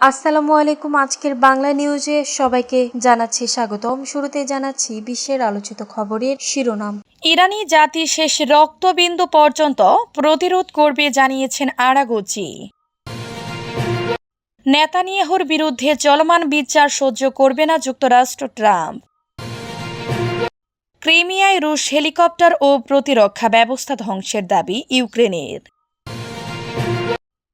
আসসালামু আলাইকুম। আজকের বাংলা নিউজে সবাইকে জানাচ্ছি স্বাগতম। শুরুতে জানাচ্ছি বিশ্বের আলোচিত খবরের শিরোনাম। ইরানি জাতি শেষ রক্তবিন্দু পর্যন্ত প্রতিরোধ করবে জানিয়েছেন আরাগুচি। নেতানিয়াহুর বিরুদ্ধে চলমান বিচার সহ্য করবে না যুক্তরাষ্ট্র ট্রাম্প। ক্রিমিয়ায় রুশ হেলিকপ্টার ও প্রতিরক্ষা ব্যবস্থা ধ্বংসের দাবি ইউক্রেনের।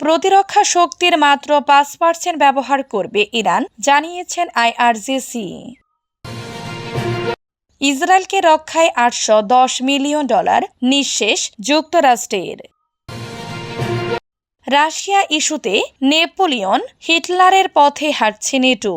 প্রতিরক্ষা শক্তির মাত্র পাঁচ পার্সেন্ট ব্যবহার করবে ইরান, জানিয়েছেন আইআরজিসি। ইসরায়েলকে রক্ষায় আটশো দশ মিলিয়ন ডলার নিঃশেষ যুক্তরাষ্ট্রের। রাশিয়া ইস্যুতে নেপোলিয়ন হিটলারের পথে হাঁটছে নেটো।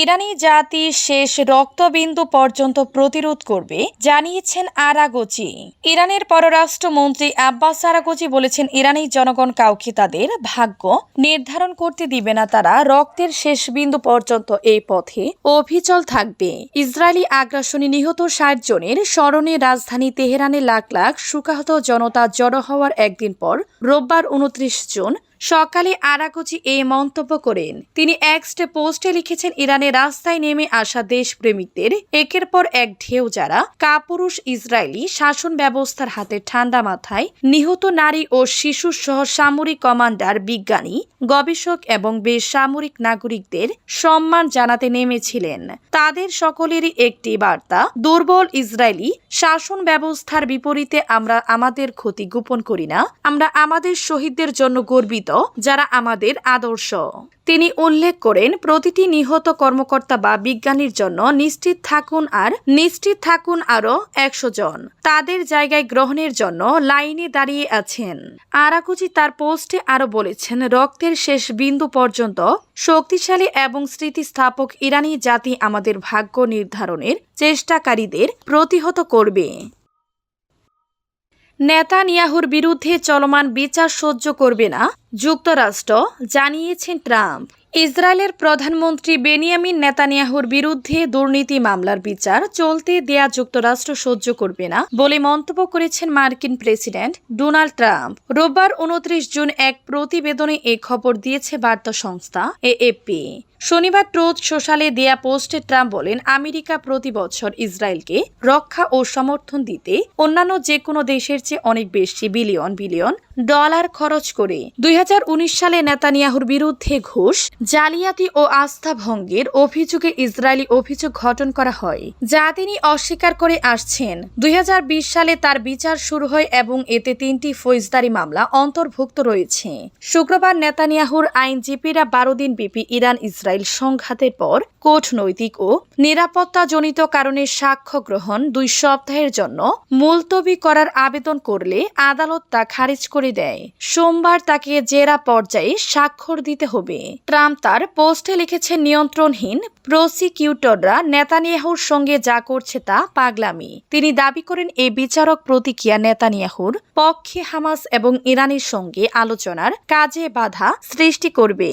ইরানি জাতি শেষ রক্তবিন্দু পর্যন্ত প্রতিরোধ করবে, জানিয়েছেন আরাগোচি। ইরানের পররাষ্ট্রমন্ত্রী আব্বাস আরাগোচি বলেছেন, ইরানি জনগণ কাউকে তাদের ভাগ্য নির্ধারণ করতে দিবে না, তারা রক্তের শেষ বিন্দু পর্যন্ত এই পথে অভিচল থাকবে। ইসরায়েলি আগ্রাসনে নিহত ষাট জনের স্মরণে রাজধানী তেহরানে লাখ লাখ সুকাহত জনতা জড়ো হওয়ার একদিন পর রোববার উনত্রিশ জুন সকালে আরাকুচি এই মন্তব্য করেন। তিনি এক্সটে পোস্টে লিখেছেন, ইরানের রাস্তায় নেমে আসা দেশপ্রেমিকদের, একের পর এক ঢেউ যারা, কাপুরুষ ইসরায়েলি শাসন ব্যবস্থার হাতে ঠান্ডা মাথায়, নিহত নারী ও শিশু সহ সামরিক কমান্ডার, বিজ্ঞানী, গবেষক এবং বেসামরিক নাগরিকদের সম্মান জানাতে নেমেছিলেন। তাদের সকলেরই একটি বার্তা, দুর্বল ইসরায়েলি শাসন ব্যবস্থার বিপরীতে আমরা আমাদের ক্ষতি গোপন করি না, আমরা আমাদের শহীদদের জন্য গর্বিত। যারা আমাদের আদর্শ। তিনি উল্লেখ করেন, প্রতিটি নিহত কর্মকর্তা বা বিজ্ঞানীর জন্য নিশ্চিত থাকুন আর নিশ্চিত থাকুন আরও একশো জন। তাদের জায়গায় গ্রহণের জন্য লাইনে দাঁড়িয়ে আছেন। আরাকুচি তার পোস্টে আরও বলেছেন, রক্তের শেষ বিন্দু পর্যন্ত শক্তিশালী এবং স্মৃতিস্থাপক ইরানি জাতি আমাদের ভাগ্য নির্ধারণের চেষ্টাকারীদের প্রতিহত করবে। নেতানিয়াহুর বিরুদ্ধে চলমান বিচার সহ্য করবে না, যুক্তরাষ্ট্র, জানিয়েছেন ট্রাম্প। ইসরায়েলের প্রধানমন্ত্রী বেনিয়ামিন নেতানিয়াহুর বিরুদ্ধে দুর্নীতি মামলার বিচার চলতে দেয়া যুক্তরাষ্ট্র সহ্য করবে না বলে মন্তব্য করেছেন মার্কিন প্রেসিডেন্ট ডোনাল্ড ট্রাম্প। রোববার উনত্রিশ জুন এক প্রতিবেদনে এ খবর দিয়েছে বার্তা সংস্থা এএপি শনিবার ট্রোথ সোশ্যালে দেয়া পোস্টে ট্রাম্প বলেন, আমেরিকা প্রতি বছর ইসরায়েলকে রক্ষা ও সমর্থন দিতে অন্যান্য যে কোনো দেশের চেয়ে অনেক বেশি বিলিয়ন বিলিয়ন ডলার খরচ করে। দুই হাজার উনিশ সালে নেতানিয়াহুর বিরুদ্ধে ঘুষ, জালিয়াতি ও আস্থা ভঙ্গের অভিযোগে ইসরায়েলি অভিযোগ গঠন করা হয়, যা তিনি অস্বীকার করে আসছেন। দুই হাজার বিশ সালে তার বিচার শুরু হয় এবং এতে তিনটি ফৌজদারি মামলা অন্তর্ভুক্ত রয়েছে। শুক্রবার নেতানিয়াহুর আইনজীবীরা বারো দিন ব্যাপী ইরান ইসরায়েল সংঘাতের পর কূটনৈতিক ও নিরাপত্তাজনিত কারণে সাক্ষ্য গ্রহণ দুই সপ্তাহের জন্য মুলতবি করার আবেদন করলে আদালত তা খারিজ করে দেয়। সোমবার তাকে জেরা পর্যায়ে স্বাক্ষর দিতে হবে। ট্রাম্প তার পোস্টে লিখেছেন, নিয়ন্ত্রণহীন প্রসিকিউটররা নেতানিয়াহুর সঙ্গে যা করছে তা পাগলামি। তিনি দাবি করেন এই বিচারক প্রতিক্রিয়া নেতানিয়াহুর পক্ষে হামাস এবং ইরানের সঙ্গে আলোচনার কাজে বাধা সৃষ্টি করবে।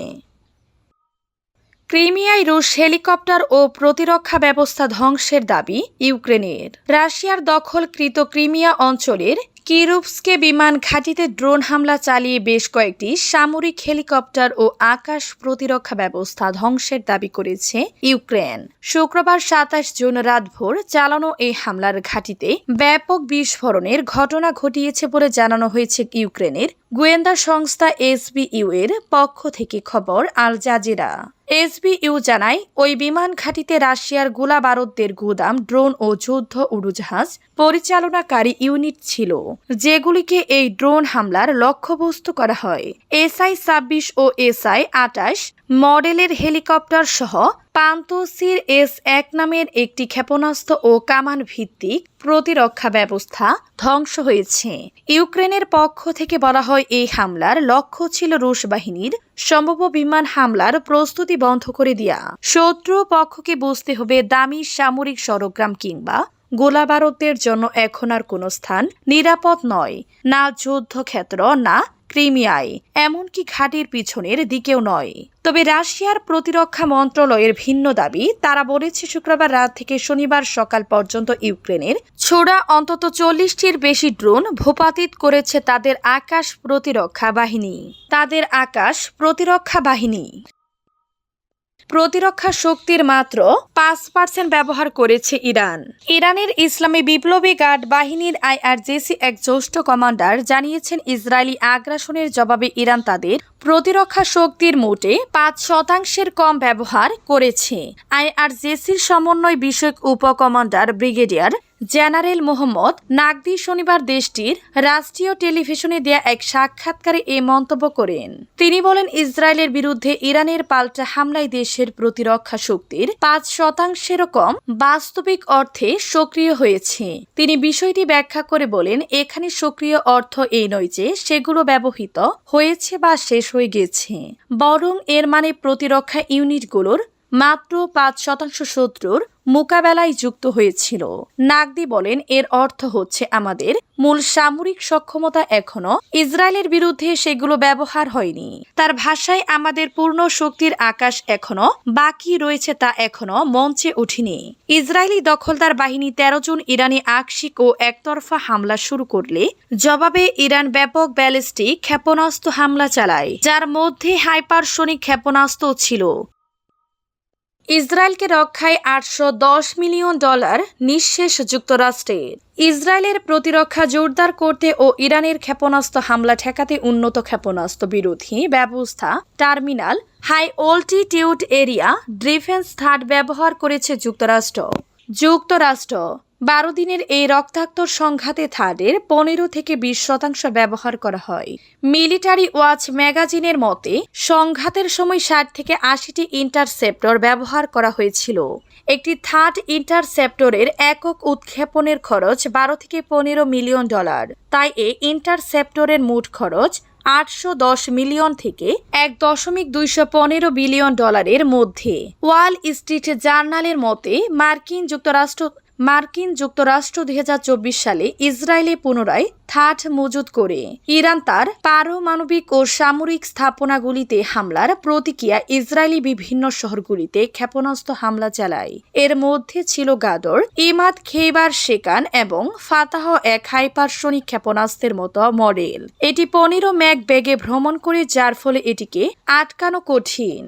ক্রিমিয়ায় রুশ হেলিকপ্টার ও প্রতিরক্ষা ব্যবস্থা ধ্বংসের দাবি ইউক্রেনের। রাশিয়ার দখলকৃত ক্রিমিয়া অঞ্চলের কিরুপসকে বিমান ঘাঁটিতে ড্রোন হামলা চালিয়ে বেশ কয়েকটি সামরিক হেলিকপ্টার ও আকাশ প্রতিরক্ষা ব্যবস্থা ধ্বংসের দাবি করেছে ইউক্রেন। শুক্রবার সাতাশ জুন রাতভোর চালানো এই হামলার ঘাঁটিতে ব্যাপক বিস্ফোরণের ঘটনা ঘটিয়েছে বলে জানানো হয়েছে ইউক্রেনের। গোয়েন্দা সংস্থা এসবিইউ এর পক্ষ থেকে খবর, আল জাজিরা। এসবিইউ জানায়, ওই বিমান ঘাঁটিতে রাশিয়ার গোলা বারুদদের গুদাম, ড্রোন ও যুদ্ধ উড়োজাহাজ পরিচালনাকারী ইউনিট ছিল, যেগুলিকে এই ড্রোন হামলার লক্ষ্যবস্তু করা হয়। এসআই ছাব্বিশ ও এসআই আটাশ মডেলের হেলিকপ্টার সহ পান্তসির এস এক নামের একটি ক্ষেপণাস্ত্র ও কামান ভিত্তিক প্রতিরক্ষা ব্যবস্থা ধ্বংস হয়েছে। ইউক্রেনের পক্ষ থেকে বলা হয়, এই হামলার লক্ষ্য ছিল রুশ বাহিনীর সম্ভব বিমান হামলার প্রস্তুতি বন্ধ করে দেয়া। শত্রু পক্ষকে বুঝতে হবে, দামি সামরিক সরগ্রাম কিংবা গোলাবারুদের জন্য এখন আর কোনো স্থান নিরাপদ নয়, না যুদ্ধক্ষেত্র, না ক্রিমিয়ায়, এমনকি ঘাটির পিছনের দিকেও নয়। তবে রাশিয়ার প্রতিরক্ষা মন্ত্রণালয়ের ভিন্ন দাবি, তারা বলেছে শুক্রবার রাত থেকে শনিবার সকাল পর্যন্ত ইউক্রেনের ছোড়া অন্তত চল্লিশটির বেশি ড্রোন ভূপাতিত করেছে তাদের আকাশ প্রতিরক্ষা বাহিনী। তাদের আকাশ প্রতিরক্ষা বাহিনী। প্রতিরক্ষা শক্তির মাত্র পাঁচ পার্সেন্ট ব্যবহার করেছে ইরান। ইরানের ইসলামী বিপ্লবী গার্ড বাহিনীর আইআরজেসি এক জ্যেষ্ঠ কমান্ডার জানিয়েছেন, ইসরায়েলি আগ্রাসনের জবাবে ইরান তাদের প্রতিরক্ষা শক্তির মোটে পাঁচ শতাংশের কম ব্যবহার করেছে। আইআরজেসির সমন্বয় বিষয়ক উপকমান্ডার ব্রিগেডিয়ার জেনারেল মোহাম্মদ নাকদি শনিবার দেশটির রাষ্ট্রীয় টেলিভিশনে দেয়া এক সাক্ষাৎকারে এ মন্তব্য করেন। তিনি বলেন, ইসরায়েলের বিরুদ্ধে ইরানের পাল্টা হামলায় দেশের প্রতিরক্ষা শক্তির পাঁচ শতাংশেরও কম বাস্তবিক অর্থে সক্রিয় হয়েছে। তিনি বিষয়টি ব্যাখ্যা করে বলেন, এখানে সক্রিয় অর্থ এই নয় যে সেগুলো ব্যবহৃত হয়েছে বা শেষ হয়ে গেছে। বরং এর মানে প্রতিরক্ষা ইউনিটগুলোর মাত্র পাঁচ শতাংশ শত্রুর মোকাবেলায় যুক্ত হয়েছিল। নাগদি বলেন, এর অর্থ হচ্ছে আমাদের মূল সামরিক সক্ষমতা এখনও ইসরায়েলের বিরুদ্ধে সেগুলো ব্যবহার হয়নি। তার ভাষায় আমাদের পূর্ণ শক্তির আকাশ এখনও বাকি রয়েছে তা এখনও মঞ্চে ওঠেনি। ইসরায়েলি দখলদার বাহিনী তেরো জন ইরানি আকস্মিক ও একতরফা হামলা শুরু করলে জবাবে ইরান ব্যাপক ব্যালিস্টিক ক্ষেপণাস্ত্র হামলা চালায়, যার মধ্যে হাইপারসোনিক ক্ষেপণাস্ত্র ছিল। ইসরায়েলকে রক্ষায় আটশো দশ মিলিয়ন ডলার নিঃশেষ যুক্তরাষ্ট্রের ইসরায়েলের প্রতিরক্ষা জোরদার করতে ও ইরানের ক্ষেপণাস্ত্র হামলা ঠেকাতে উন্নত ক্ষেপণাস্ত্র বিরোধী ব্যবস্থা terminal high altitude area defence THAAD ব্যবহার করেছে যুক্তরাষ্ট্র। যুক্তরাষ্ট্র বারো দিনের এই রক্তাক্ত সংঘাতে থার্ডের পনেরো থেকে বিশ শতাংশ ব্যবহার করা হয়। মিলিটারি ওয়াচ ম্যাগাজিনের মতে, সংঘাতের সময় ষাট থেকে আশিটি ইন্টারসেপ্টর ব্যবহার করা হয়েছিল। একটি থার্ড ইন্টারসেপ্টরের একক উৎক্ষেপণের খরচ বারো থেকে পনেরো মিলিয়ন ডলার। তাই এ ইন্টারসেপ্টরের মোট খরচ আটশো দশ মিলিয়ন থেকে এক দশমিক দুইশো পনেরো বিলিয়ন ডলারের মধ্যে। ওয়াল স্ট্রিট জার্নালের মতে, মার্কিন যুক্তরাষ্ট্র মার্কিন যুক্তরাষ্ট্র দুই হাজার চব্বিশ সালে ইসরায়েলে পুনরায় থাট মজুত করে। ইরান তার পারমাণবিক ও সামরিক স্থাপনাগুলিতে হামলার প্রতিক্রিয়া ইসরায়েলি বিভিন্ন শহরগুলিতে ক্ষেপণাস্ত্র হামলা চালায়। এর মধ্যে ছিল গাদর, ইমাদ খেইবার শেকান এবং ফাতাহ এক হাইপারসনিক ক্ষেপণাস্ত্রের মতো মডেল। এটি পনেরো ম্যাক বেগে ভ্রমণ করে, যার ফলে এটিকে আটকানো কঠিন।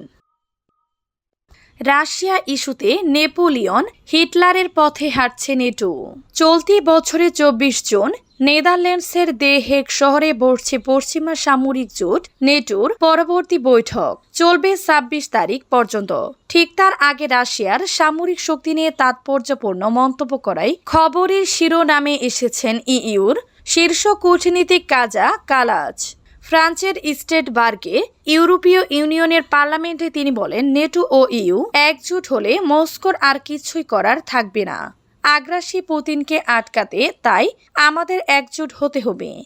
রাশিয়া ইস্যুতে নেপোলিয়ন হিটলারের পথে হাঁটছে নেটো। চলতি বছরে চব্বিশ জুন নেদারল্যান্ডসের দে হেগ শহরে বসছে পশ্চিমা সামরিক জোট নেটোর পরবর্তী বৈঠক। চলবে ছাব্বিশ তারিখ পর্যন্ত। ঠিক তার আগে রাশিয়ার সামরিক শক্তি নিয়ে তাৎপর্যপূর্ণ মন্তব্য করায় খবরের শিরোনামে এসেছেন ইইউর শীর্ষ কূটনীতিক কাজা কালাজ। ফ্রান্সের স্টেট বার্গে, ইউরোপীয় ইউনিয়নের পার্লামেন্টে তিনি বলেন, নেটো ও ইউ একজোট হলে মস্কোর আর কিছুই করার থাকবে না। আগ্রাসী পুতিনকে আটকাতে তাই আমাদের একজোট হতে হবে।